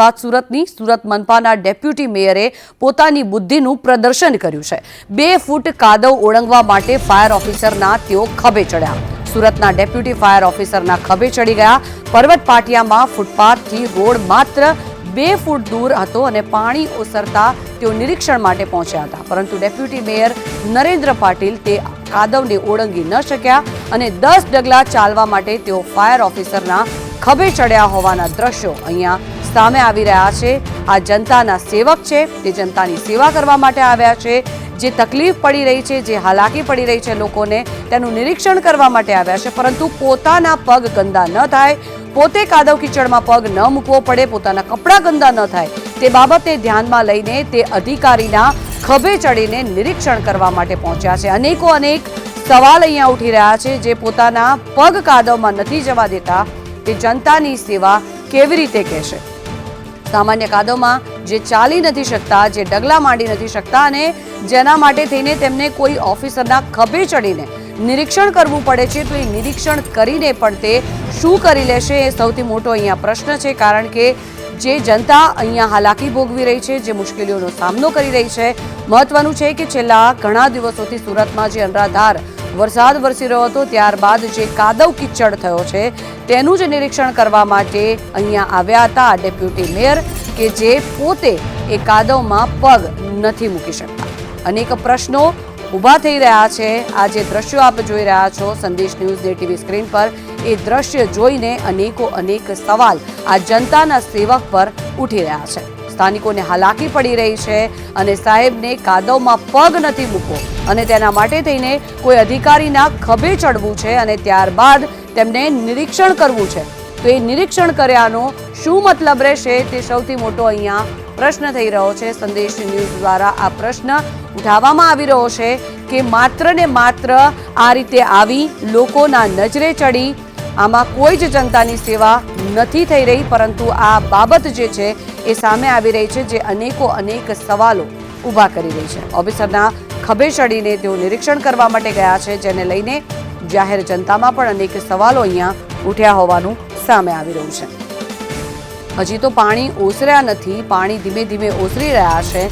વાત સુરતની. સુરત મનપાના ડેપ્યુટી મેયરે પોતાની બુદ્ધિનું પ્રદર્શન કર્યું છે. બે ફૂટ કાદવ ઓળંગવા માટે ફાયર ઓફિસરના તેઓ ખભે ચડ્યા. સુરતના ડેપ્યુટી ફાયર ઓફિસરના ખભે ચડી ગયા. પર્વત પાટિયામાં ફૂટપાથથી રોડ માત્ર બે ફૂટ દૂર હતો અને પાણી ઓસરતા તેઓ નિરીક્ષણ માટે પહોંચ્યા હતા. પરંતુ ડેપ્યુટી મેયર નરેન્દ્ર પાટીલ તે કાદવને ઓળંગી ન શક્યા અને દસ ડગલા ચાલવા માટે તેઓ ફાયર ઓફિસરના ખભે ચડ્યા હોવાના દ્રશ્યો અહીંયા સામે આવી રહ્યા છે. આ જનતાના સેવક છે. તે જનતાની સેવા કરવા માટે આવ્યા છે. જે તકલીફ પડી રહી છે, જે હાલાકી પડી રહી છે લોકોને, તેનું નિરીક્ષણ કરવા માટે આવ્યા છે. પરંતુ પોતાના પગ ગંદા ન થાય. પોતે કાદવ કિચડમાં પગ ન મૂકવો પડે, પોતાના કપડાં ગંદા ન થાય. તે બાબતે ધ્યાનમાં લઈને તે અધિકારીના ખભે ચડીને નિરીક્ષણ કરવા માટે પહોંચ્યા છે. અનેકો અનેક સવાલ અહીંયા ઉઠી રહ્યા છે જે પોતાના પગ કાદવમાં નથી જવા દેતા. તે જનતાની સેવા કેવી રીતે કહેશે? સામાન્ય કાદવમાં જે ચાલી નથી શકતા, જે ડગલા માંડી નથી શકતા અને જેના માટે થઈને તેમને કોઈ ઓફિસરના ખભે ચડીને નિરીક્ષણ કરવું પડે છે. તો એ નિરીક્ષણ કરીને પણ તે શું કરી લેશે એ સૌથી મોટો અહીંયા પ્રશ્ન છે. કારણ કે જે જનતા અહીંયા હાલાકી ભોગવી રહી છે, જે મુશ્કેલીઓનો સામનો કરી રહી છે, મહત્વનું છે કે છેલ્લા ઘણા દિવસોથી સુરતમાં જે અનરાધાર વરસાદ વરસી રહ્યો હતો ત્યારબાદ જે કાદવ કિચડ થયો છે, તેનું જ નિરીક્ષણ કરવા માટે અહીંયા આવ્યા હતા ડેપ્યુટી મેયર કે જે પોતે એ કાદવમાં પગ નથી મૂકી શકતા. અનેક પ્રશ્નો ઊભા થઈ રહ્યા છે. આ જે દ્રશ્યો આપ જોઈ રહ્યા છો, સંદેશ ન્યૂઝ ટીવી સ્ક્રીન પર, એ દ્રશ્ય જોઈને અનેકો અનેક સવાલ આ જનતાના સેવક પર ઉઠી રહ્યા છે. સ્થાનિકોને હાલાકી પડી રહી છે અને સાહેબને કાદવમાં પગ નથી મૂકવો. અને તેના માટે થઈને કોઈ અધિકારીના ખભે ચડવું છે અને ત્યારબાદ તેમને નિરીક્ષણ કરવું છે. તો એ નિરીક્ષણ કર્યાનો શું મતલબ રહેશે તે સૌથી મોટો અહીંયા પ્રશ્ન થઈ રહ્યો છે. સંદેશ ન્યૂઝ દ્વારા આ પ્રશ્ન ઉઠાવવામાં આવી રહ્યો છે કે માત્ર ને માત્ર આ રીતે આવી લોકોના નજરે ચડી આમાં કોઈ જ જનતાની સેવા નથી થઈ રહી, પરંતુ આ બાબત જે છે એ સામે આવી રહી છે, જે અનેકો અનેક સવાલો ઊભા કરી રહી છે. ઓફિસરના ખભે ચડીને તેઓ નિરીક્ષણ કરવા માટે ગયા છે, જેને લઈને જાહેર જનતામાં પણ અનેક સવાલો અહીંયા ઉઠ્યા હોવાનું સામે આવી રહ્યું છે. હજી તો પાણી ઓસર્યા નથી, પાણી ધીમે ધીમે ઓસરી રહ્યા છે.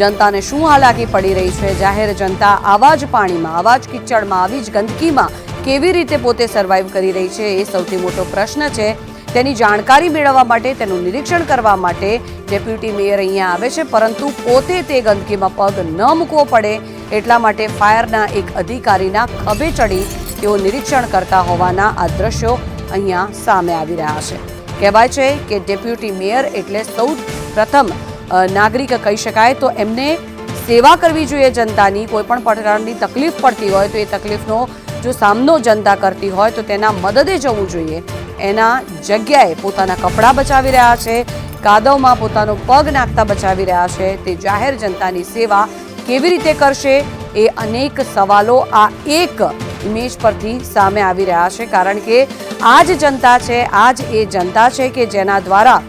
જનતાને શું હાલાકી પડી રહી છે? જાહેર જનતા આવા જ પાણીમાં, આવા જ કિચડમાં, આવી જ ગંદકીમાં કેવી રીતે પોતે સર્વાઈવ કરી રહી છે એ સૌથી મોટો પ્રશ્ન છે. તેની જાણકારી મેળવવા માટે, તેનું નિરીક્ષણ કરવા માટે ડેપ્યુટી મેયર અહીંયા આવે છે, પરંતુ પોતે તે ગંદકીમાં પગ ન મૂકવો પડે એટલા માટે ફાયરના એક અધિકારીના ખભે ચડી તેઓ નિરીક્ષણ કરતા હોવાના આ દ્રશ્યો અહીંયા સામે આવી રહ્યા છે. કહેવાય છે કે ડેપ્યુટી મેયર એટલે સૌ પ્રથમ નાગરિક કહી શકાય તો એમને સેવા કરવી જોઈએ જનતાની. કોઈ પણ પ્રકારની તકલીફ પડતી હોય તો એ તકલીફનો જો સામનો જનતા કરતી હોય તો તેના મદદે જવું જોઈએ. એના જગ્યાએ પોતાના કપડાં બચાવી રહ્યા છે. કાદવમાં પોતાનો પગ નાખતા બચાવી રહ્યા છે. તે જાહેર જનતાની સેવા કેવી રીતે કરશે એ અનેક સવાલો આ એક ઇમેજ પરથી સામે આવી રહ્યા છે. કારણ કે આ જ જનતા છે, આ જ એ જનતા છે કે જેના દ્વારા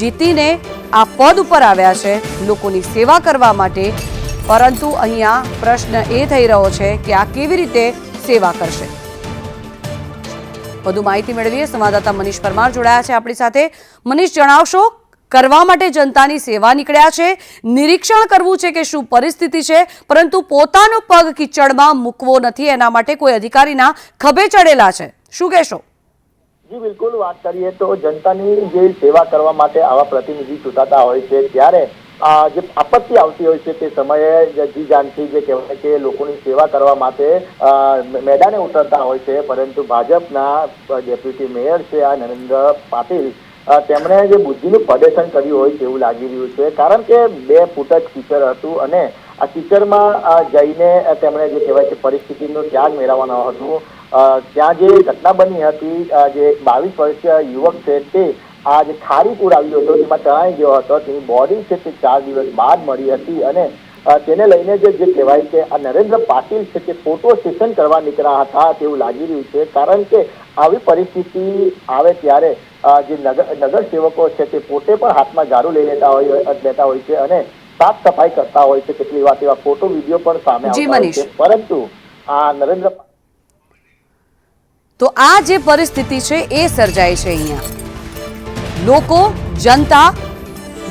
જીતીને આ પદ ઉપર આવ્યા છે. લોકોની સેવા કરવા માટે પરંતુ અહીંયા પ્રશ્ન એ થઈ રહ્યો છે કે આ કેવી રીતે સેવા કરશે. વધુ માહિતી મેળવીએ. સંવાદદાતા મનીષ પરમાર જોડાયા છે આપણી સાથે. મનીષ, જણાવશો, કરવા માટે જનતાની સેવા નીકળ્યા છે? નિરીક્ષણ કરવું છે કે શું પરિસ્થિતિ છે? પરંતુ પોતાનો પગ કિચડમાં મૂકવો નથી, એના માટે કોઈ અધિકારીના ખભે ચડેલા છે. શું કહેશો? જી, બિલકુલ વાત કરીએ તો જનતાની જે સેવા કરવા માટે આવા પ્રતિનિધિ ચૂંટાતા હોય છે, ત્યારે જે આપત્તિ આવતી હોય છે તે સમયે જી જાનથી જે કહેવાય કે લોકોની સેવા કરવા માટે મેદાને ઉતરતા હોય છે. પરંતુ ભાજપના ડેપ્યુટી મેયર છે આ નરેન્દ્ર પાટીલ તેમણે જે બુદ્ધિનું પ્રદર્શન કર્યું હોય તેવું લાગી રહ્યું છે. કારણ કે બે ફૂટ જ ટીચર હતું અને આ ટીચરમાં જઈને તેમણે જે કહેવાય છે પરિસ્થિતિનો ત્યાગ મેળવવાનો હતું. ત્યાં જે ઘટના બની હતી જે બાવીસ વર્ષીય યુવક છે તે આ જે ખારી આવ્યો હતો તેમાં તણાઈ ગયો હતો. તેની બોડી છે તે ચાર દિવસ બાદ મળી હતી અને તેને લઈને જે જે કહેવાય છે આ નરેન્દ્ર પાટીલ છે તે ફોટો સેશન કરવા નીકળ્યા હતા તેવું લાગી રહ્યું છે. કારણ કે આવી પરિસ્થિતિ આવે ત્યારે જે નગર નગરસેવકો છે તે પોતે પણ હાથમાં ઝાડુ લઈ લેતા હોય લેતા હોય છે અને સાફ સફાઈ કરતા હોય છે. કેટલી વાર એવા ફોટો વીડિયો પણ સામે આવતા હોય છે. પરંતુ આ નરેન્દ્ર તો આ જે પરિસ્થિતિ છે એ સર્જાય છે અહીંયા. લોકો, જનતા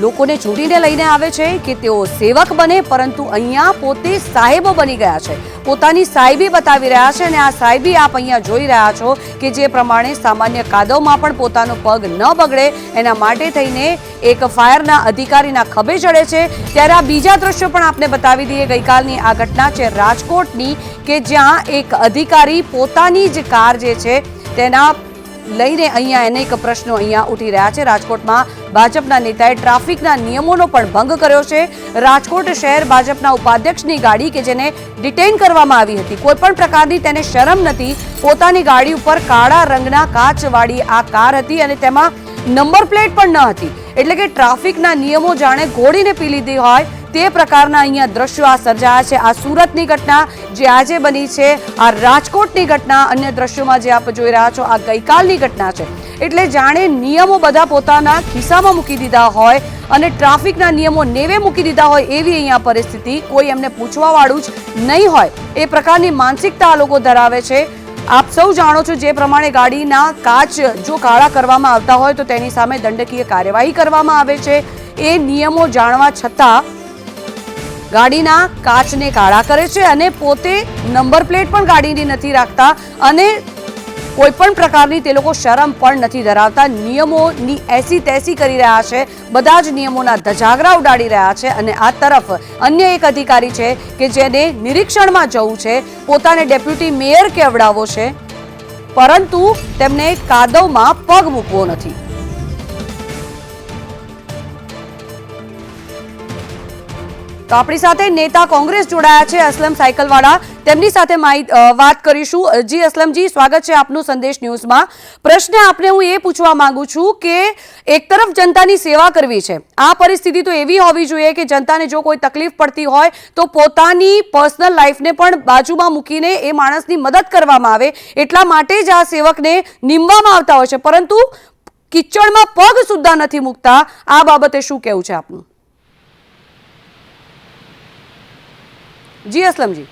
લોકોને ચૂંટીને લઈને આવે છે કે તેઓ સેવક બને, પરંતુ અહીંયા પોતે સાહેબો બની ગયા છે. પોતાની સાહેબી બતાવી રહ્યા છે અને આ સાહેબી આપ અહીંયા જોઈ રહ્યા છો કે જે પ્રમાણે સામાન્ય કાદવમાં પણ પોતાનો પગ ન બગડે, એના માટે થઈને એક ફાયરના અધિકારીના ખભે ચડે છે. ત્યારે આ બીજા દ્રશ્યો પણ આપને બતાવી દઈએ. ગઈકાલની આ ઘટના છે રાજકોટની કે જ્યાં એક અધિકારી પોતાની જ કાર જે છે તેના લઈને અહીંયા અનેક પ્રશ્નો અહીંયા ઉઠી રહ્યા છે. રાજકોટમાં ભાજપના નેતાએ ટ્રાફિકના નિયમોનો પણ ભંગ કર્યો છે. રાજકોટ શહેર ભાજપના ઉપાધ્યક્ષની ગાડી કે જેને ડિટેઇન કરવામાં આવી હતી, કોઈ પણ પ્રકારની તેને શરમ નથી. પોતાની ગાડી ઉપર કાળા રંગના કાચવાળી આ કાર હતી અને તેમાં નંબર પ્લેટ પણ ન હતી. એટલે કે ટ્રાફિકના નિયમો જાણે ઘોડીને પી લીધી હોય તે પ્રકારના અહીંયા દ્રશ્યો આ સર્જાયા છે. આ સુરતની ઘટના જે આજે બની છે, આ રાજકોટની ઘટના, અન્ય દ્રશ્યોમાં જે આપ જોઈ રહ્યા છો, આ ગઈકાલની ઘટના છે. એટલે જાણે નિયમો બધા પોતાના ખિસ્સામાં મૂકી દીધા હોય અને ટ્રાફિકના નિયમો નેવે મૂકી દીધા હોય એવી અહીંયા પરિસ્થિતિ કોઈ એમને પૂછવાવાળું જ નહીં હોય. એ પ્રકારની માનસિકતા આ લોકો ધરાવે છે. આપ સૌ જાણો છો જે પ્રમાણે ગાડીના કાચ જો કાળા કરવામાં આવતા હોય તો તેની સામે દંડકીય કાર્યવાહી કરવામાં આવે છે. એ નિયમો જાણવા છતાં ગાડીના કાચને કાળા કરે છે અને પોતે નંબર પ્લેટ પણ ગાડીની નથી રાખતા અને કોઈ પણ પ્રકારની તે લોકો શરમ પણ નથી ધરાવતા. નિયમોની એસી તેસી કરી રહ્યા છે. બધા જ નિયમોના ધજાગરા ઉડાડી રહ્યા છે અને આ તરફ અન્ય એક અધિકારી છે કે જેને નિરીક્ષણમાં જવું છે. પોતાને ડેપ્યુટી મેયર કેવડાવો છે. પરંતુ તેમને કાદવમાં પગ મૂકવો નથી. તો આપણી સાથે નેતા કોંગ્રેસ જોડાયા છે, અસલમ સાયકલવાળા. તેમની સાથે વાત કરીશું. જી અસલમજી, સ્વાગત છે આપનું સંદેશ ન્યૂઝમાં. પ્રશ્ન આપને હું એ પૂછવા માંગુ છું કે એક તરફ જનતાની સેવા કરવી છે. આ પરિસ્થિતિ તો એવી હોવી જોઈએ કે જનતાને જો કોઈ તકલીફ પડતી હોય તો પોતાની પર્સનલ લાઈફને પણ બાજુમાં મૂકીને એ માણસની મદદ કરવામાં આવે. એટલા માટે જ આ સેવકને નીમવામાં આવતા હોય છે. પરંતુ કિચડમાં પગ સુદ્ધા નથી મૂકતા. આ બાબતે શું કહેવું છે આપનું? જી, અસલમજી.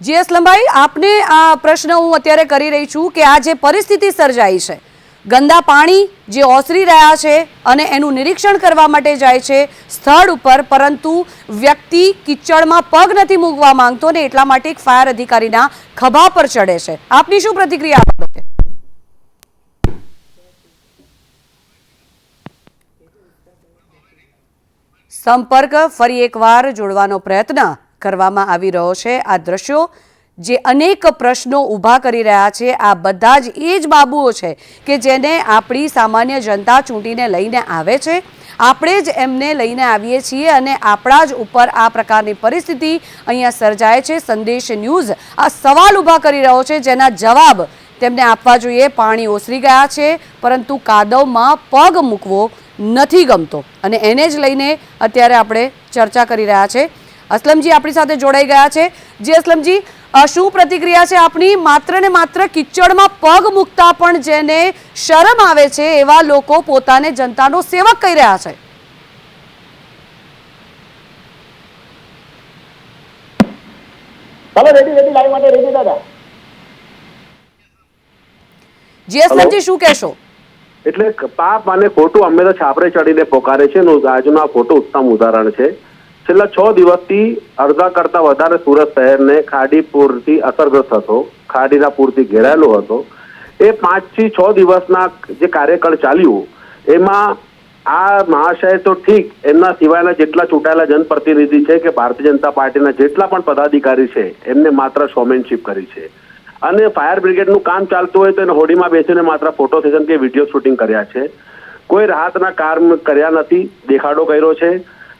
જી, અસલમભાઈ, આપને આ પ્રશ્ન હું અત્યારે કરી રહી છું કે આ જે પરિસ્થિતિ સર્જાઈ છે ગંદા પાણી જે ઓસરી રહ્યા છે અને એનું નિરીક્ષણ કરવા માટે જાય છે સ્થળ ઉપર, પરંતુ વ્યક્તિ કિચડમાં પગ નથી મૂકવા માંગતો ને એટલા માટે એક ફાયર અધિકારીના ખભા પર ચડે છે. આપની શું પ્રતિક્રિયા બાબતે? સંપર્ક ફરી એકવાર જોડવાનો પ્રયત્ન કરવામાં આવી રહ્યો છે. આ દ્રશ્યો જે અનેક પ્રશ્નો ઊભા કરી રહ્યા છે, આ બધા જ એ જ બાબુઓ છે કે જેને આપણી સામાન્ય જનતા ચૂંટીને લઈને આવે છે. આપણે જ એમને લઈને આવીએ છીએ અને આપણા જ ઉપર આ પ્રકારની પરિસ્થિતિ અહીંયા સર્જાય છે. સંદેશ ન્યૂઝ આ સવાલ ઊભા કરી રહ્યો છે, જેના જવાબ તેમને આપવા જોઈએ. પાણી ઓસરી ગયા છે, પરંતુ કાદવમાં પગ મૂકવો નથી ગમતો. અને એને જ લઈને અત્યારે આપણે ચર્ચા કરી રહ્યા છે. અસલમજી આપણી સાથે જોડાઈ ગયા છે. જે અસલમજી શું પ્રતિક્રિયા છે આપની? માત્ર ને માત્ર કિચડમાં પગ મૂકતા પણ જેને શરમ આવે છે એવા લોકો પોતાને જનતાનો સેવક કહી રહ્યા છે. ચાલો રેડી રેડી લાઈવ માટે રેડી દાદા? જી અસલમજી શું કહેશો? એટલે પાપ અને ખોટું અમે તો છાપરે ચડીને પોકારે છે આજનો આ ફોટો ઉત્તમ ઉદાહરણ છે. છેલ્લા છ દિવસથી અડધા કરતા વધારે સુરત શહેરને ખાડી પૂરથી અસરગ્રસ્ત હતો. ખાડીના પૂરથી ઘેરાયેલો હતો. એ પાંચથી છ દિવસના જે કાર્યકાળ ચાલ્યું, એમાં આ મહાશય તો ઠીક, એમના સિવાયના જેટલા ચૂંટાયેલા જનપ્રતિનિધિ છે કે ભારતીય જનતા પાર્ટીના જેટલા પણ પદાધિકારી છે, એમને માત્ર શોમેનશીપ કરી છે. અને ફાયર બ્રિગેડનું કામ ચાલતું હોય તો એને હોડીમાં બેસીને માત્ર ફોટો સેશન કે વીડિયો શૂટિંગ કર્યા છે. કોઈ રાહતના કામ કર્યા નથી, દેખાડો કર્યો છે.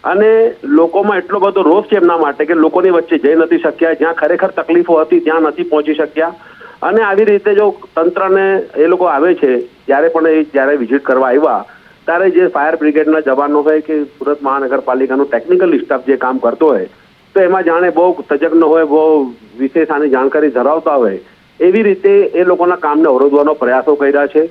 અને લોકોમાં એટલો બધો રોષ છે એમના માટે કે લોકોની વચ્ચે જઈ નથી શક્યા, જ્યાં ખરેખર તકલીફો હતી ત્યાં નથી પહોંચી શક્યા. અને આવી રીતે જો તંત્રને એ લોકો આવે છે, જ્યારે પણ એ જ્યારે વિઝિટ કરવા આવ્યા, ત્યારે જે ફાયર બ્રિગેડના જવાનો હોય કે સુરત મહાનગરપાલિકાનું ટેકનિકલ સ્ટાફ જે કામ કરતો હોય, તો એમાં જાણે બહુ તજજ્ઞ હોય, બહુ વિશેષ આની જાણકારી ધરાવતા હોય. એવી રીતે એ લોકોના કામને અવરોધવાનો પ્રયાસો કર્યા છે.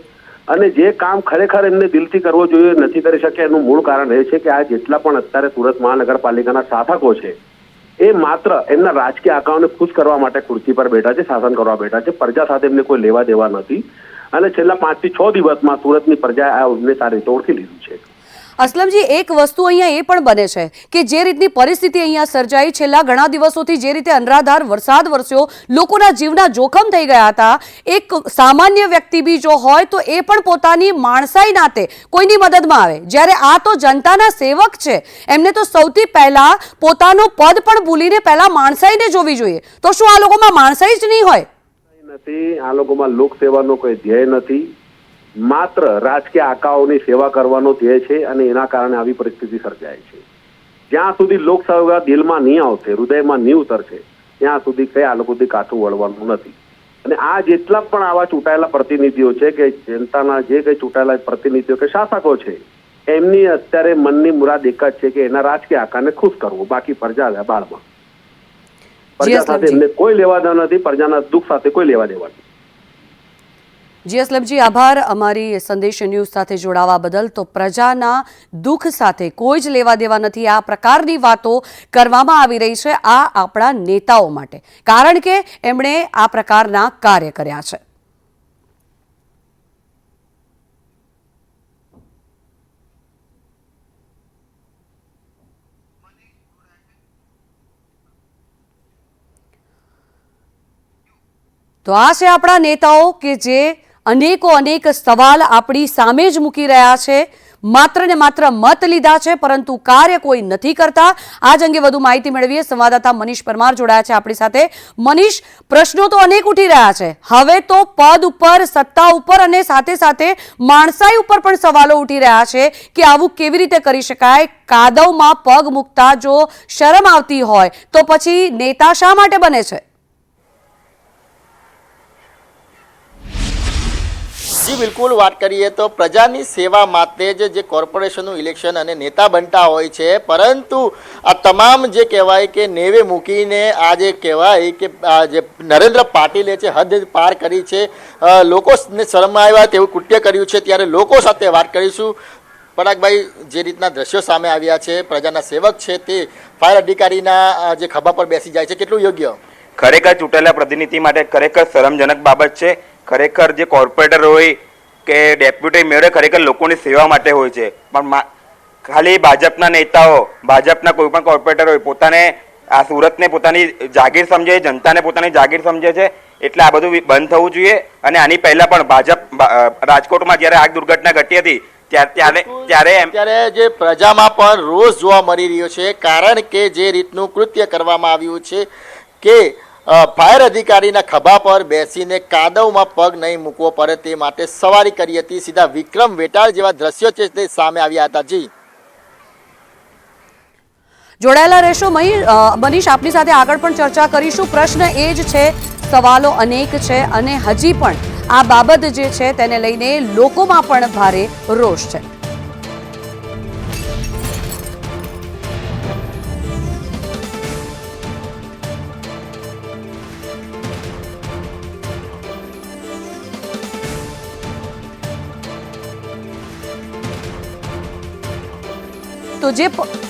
અને જે કામ ખરેખર એમને દિલથી કરવો જોઈએ, નથી કરી શકે, એનું મૂળ કારણ એ છે કે આ જેટલા પણ અત્યારે સુરત મહાનગરપાલિકાના શાસકો છે, એ માત્ર એમના રાજકીય આંકાઓને ખુશ કરવા માટે ખુરશી પર બેઠા છે, શાસન કરવા બેઠા છે, પ્રજા સાથે એમને કોઈ લેવા દેવા નથી. અને છેલ્લા પાંચથી છ દિવસમાં સુરતની પ્રજાએ આ સારી રીતે ઓળખી લીધું છે. અસલમજી, એક વસ્તુ અહીંયા એ પણ બને છે કે જે રીતની પરિસ્થિતિ અહીંયા સર્જાઈ છેલ્લા ઘણા દિવસોથી જે રીતે અનરાધાર વરસાદ વરસ્યો, લોકોના જીવના જોખમ થઈ ગયા હતા. એક સામાન્ય વ્યક્તિ બી જો હોય તો એ પણ પોતાની માણસાઈ નાતે કોઈની મદદમાં આવે. જ્યારે આ તો જનતાના સેવક છે, એમને તો સૌથી પહેલા પોતાનો પદ પણ ભૂલીને પહેલા માણસાઈને જોવી જોઈએ. તો શું આ લોકોમાં માણસાઈ જ નહીં હોય? નથી, આ લોકોમાં લોકસેવાનો કોઈ ધ્યેય નથી. માત્ર રાજકીય આકાઓની સેવા કરવાનો ધ્યેય છે અને એના કારણે આવી પરિસ્થિતિ સર્જાય છે. જ્યાં સુધી લોકસભા દિલમાં નહીં આવશે હૃદયમાં નહીં ઉતરશે ત્યાં સુધી કઈ આ લોકોથી કાઠું વળવાનું નથી. અને આ જેટલા પણ આવા ચૂંટાયેલા પ્રતિનિધિઓ છે કે જનતાના જે કંઈ ચૂંટાયેલા પ્રતિનિધિઓ કે શાસકો છે એમની અત્યારે મનની મુરાદ એક જ છે કે એના રાજકીય આકાને ખુશ કરવો બાકી પ્રજા બાળમાં. પ્રજા સાથે એમને કોઈ લેવા દેવા નથી પ્રજાના દુઃખ સાથે કોઈ લેવા દેવા નથી. જી અસલમજી આભાર. અમારી સંદેશ ન્યૂઝ સાથે જોડાવા બદલ તો પ્રજાના દુઃખ સાથે કોઈ જ લેવા દેવા નથી. આ પ્રકારની વાતો કરવામાં આવી રહી છે આ આપણા નેતાઓ માટે. કારણ કે એમણે આ પ્રકારના કાર્ય કર્યા છે. તો આ છે આપણા નેતાઓ કે જે અનેકો અનેક સવાલ આપણી સામે જ મૂકી રહ્યા છે. માત્ર ને માત્ર મત લીધા છે, પરંતુ કાર્ય કોઈ નથી કરતા. આજ અંગે વધુ માહિતી મેળવીએ. સંવાદદાતા મનીષ પરમાર જોડાયા છે આપણી સાથે. મનીષ, પ્રશ્નો તો અનેક ઉઠી રહ્યા છે. હવે તો પદ ઉપર, સત્તા ઉપર અને સાથે સાથે માણસાઈ ઉપર પણ સવાલો ઉઠી રહ્યા છે કે આવું કેવી રીતે કરી શકાય? કાદવમાં પગ મૂકતા જો શરમ આવતી હોય, તો પછી નેતા શા માટે બને છે? જી, બિલકુલ. વાત કરીએ તો પ્રજાની સેવા માટે જ જે કોર્પોરેશનનું ઇલેક્શન અને નેતા બનતા હોય છે, પરંતુ આ તમામ જે કહેવાય કે નેવે મૂકીને આ જે કહેવાય કે આ જે નરેન્દ્ર પાટીલે છે હદ પાર કરી છે લોકોને શરમાવ્યા તેવું કૃત્ય કર્યું છે, ત્યારે લોકો સાથે વાત કરીશું. પરાગભાઈ, જે રીતના દ્રશ્યો સામે આવ્યા છે, પ્રજાના સેવક છે તે ફાયર અધિકારીના જે ખભા પર બેસી જાય છે, કેટલું યોગ્ય? ખરેખર ચૂંટેલા પ્રતિનિધિ માટે ખરેખર શરમજનક બાબત છે. ખરેખર જે કોર્પોરેટર હોય કે ડેપ્યુટી મેયર ખરેખર લોકોની સેવા માટે હોય છે. પણ ખાલી ભાજપના નેતાઓ ભાજપના કોઈ પણ કોર્પોરેટર હોય પોતાને આ સુરતને પોતાની જાગીર સમજે જનતાને પોતાની જાગીર સમજે છે એટલે આ બધું બંધ થવું જોઈએ. અને આની પહેલા પણ ભાજપ રાજકોટમાં જ્યારે આગ દુર્ઘટના ઘટી હતી ત્યારે ત્યારે ત્યારે એમ ત્યારે જે પ્રજામાં પણ રોષ જોવા મળી રહ્યો છે કારણ કે જે રીતનું કૃત્ય કરવામાં આવ્યું છે કે ફાયર અધિકારીના ખભા પર બેસીને કાદવમાં પગ નહીં મૂકવો પડે તે માટે સવારી કરી હતી સીધા વિક્રમ વેટાળ જેવા દ્રશ્યો છે તે સામે આવ્યા હતા. જી. જોડાયેલા રહેશો મનીષ, આપની સાથે આગળ પણ ચર્ચા કરીશું. પ્રશ્ન એ જ છે, સવાલો અનેક છે અને હજી પણ આ બાબત જે છે તેને લઈને લોકોમાં પણ ભારે રોષ છે. તો જે પ-